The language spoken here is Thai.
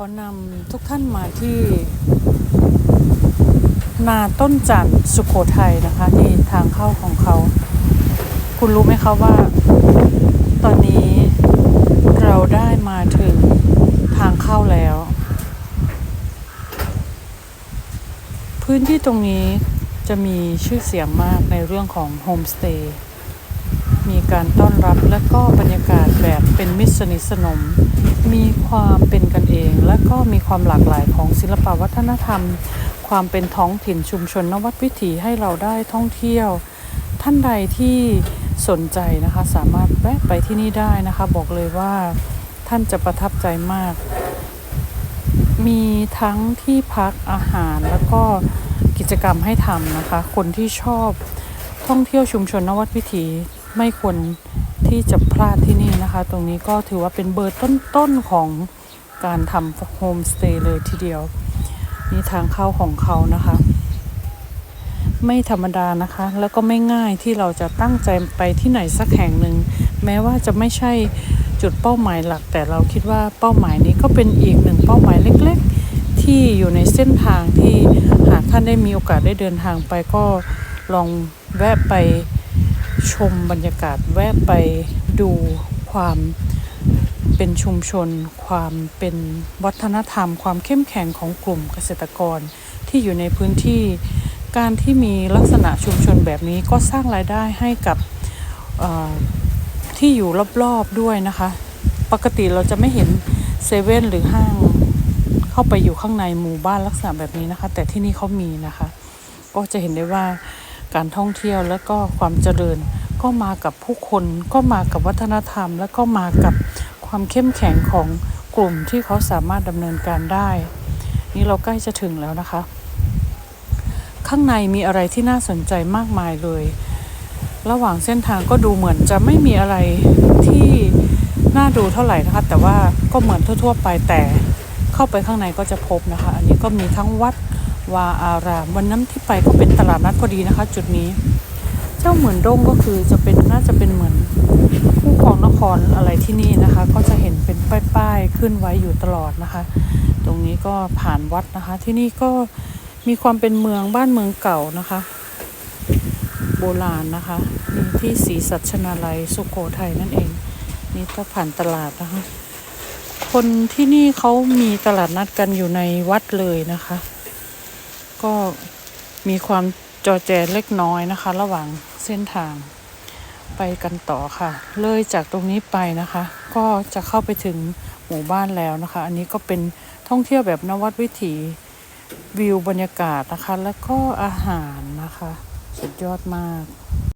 ขอนำทุกท่านมาที่นาต้นจันทร์สุโขทัยนะคะนี่ทางเข้าของเขา คุณรู้ไหมคะว่า ตอนนี้เราได้มาถึงทางเข้าแล้ว พื้นที่ตรงนี้จะมีชื่อเสียงมากในเรื่องของโฮมสเตย์ มีการต้อนรับและก็บรรยากาศแบบเป็นมิตรสนิทสนม มีความเป็นกันเอง และก็มีความหลากหลายของศิลปวัฒนธรรม ความเป็นท้องถิ่นชุมชนนวัดวิถีให้เราได้ท่องเที่ยว ท่านใดที่สนใจนะคะ สามารถแวะไปที่นี่ได้นะคะ บอกเลยว่าท่านจะประทับใจมาก มีทั้งที่พักอาหารแล้วก็กิจกรรมให้ทำนะคะ คนที่ชอบท่องเที่ยวชุมชนนวัดวิถี ไม่ควรที่จะพลาดที่นี่นะคะ ตรงนี้ก็ถือว่าเป็นเบอร์ต้นๆของการทำโฮมสเตย์เลยทีเดียว นี่ทางเข้าของเขานะคะ ไม่ธรรมดานะคะ แล้วก็ไม่ง่ายที่เราจะตั้งใจไปที่ไหนสักแห่งหนึ่ง แม้ว่าจะไม่ใช่จุดเป้าหมายหลัก แต่เราคิดว่าเป้าหมายนี้ก็เป็นอีกหนึ่งเป้าหมายเล็ก ๆ ที่อยู่ในเส้นทางที่หากท่านได้มีโอกาสได้เดินทางไปก็ลองแวะไป ชมบรรยากาศแวะไปดูความเป็นชุมชน ความเป็นวัฒนธรรม ความเข้มแข็งของกลุ่มเกษตรกรที่อยู่ในพื้นที่ การที่มีลักษณะชุมชนแบบนี้ก็สร้างรายได้ให้กับที่อยู่รอบๆด้วยนะคะ ปกติเราจะไม่เห็นเซเว่นหรือห้างเข้าไปอยู่ข้างในหมู่บ้านลักษณะแบบนี้นะคะ แต่ที่นี่เขามีนะคะ ก็จะเห็นได้ว่า การท่องเที่ยวและก็ความเจริญ ก็มากับผู้คนก็มากับวัฒนธรรม และก็มากับความเข้มแข็งของกลุ่มที่เขาสามารถดำเนินการได้ นี่เราใกล้จะถึงแล้วนะคะ ข้างในมีอะไรที่น่าสนใจมากมายเลย ระหว่างเส้นทางก็ดูเหมือนจะไม่มีอะไรที่น่าดูเท่าไหร่นะคะ แต่ว่าก็เหมือนทั่ว ๆ ไปแต่เข้าไปข้างในก็จะพบนะคะ อันนี้ก็มีทั้งวัด วาอาราม วันนั้นที่ไปก็เป็นตลาดนัดพอดีนะคะ จุดนี้ เจ้าเหมือนด้งก็คือจะเป็นน่าจะเป็นเหมือนผู้ครองนครอะไรที่นี่นะคะ ก็จะเห็นเป็นป้ายๆขึ้นไว้อยู่ตลอดนะคะ ตรงนี้ก็ผ่านวัดนะคะ ที่นี่ก็มีความเป็นเมืองบ้านเมืองเก่านะคะ โบราณนะคะนี่ที่ศรีสัชนาลัยสุโขทัยนั่นเอง นี่ก็ผ่านตลาดนะคะคนที่นี่เขามีตลาดนัดกันอยู่ในวัดเลยนะคะ ก็มีความจอแจเล็กน้อยนะคะ ระหว่างเส้นทางไปกันต่อค่ะ เลยจากตรงนี้ไปนะคะ ก็จะเข้าไปถึงหมู่บ้านแล้วนะคะ อันนี้ก็เป็นท่องเที่ยวแบบนวัดวิถีวิวบรรยากาศนะคะ แล้วก็อาหารนะคะ สุดยอดมาก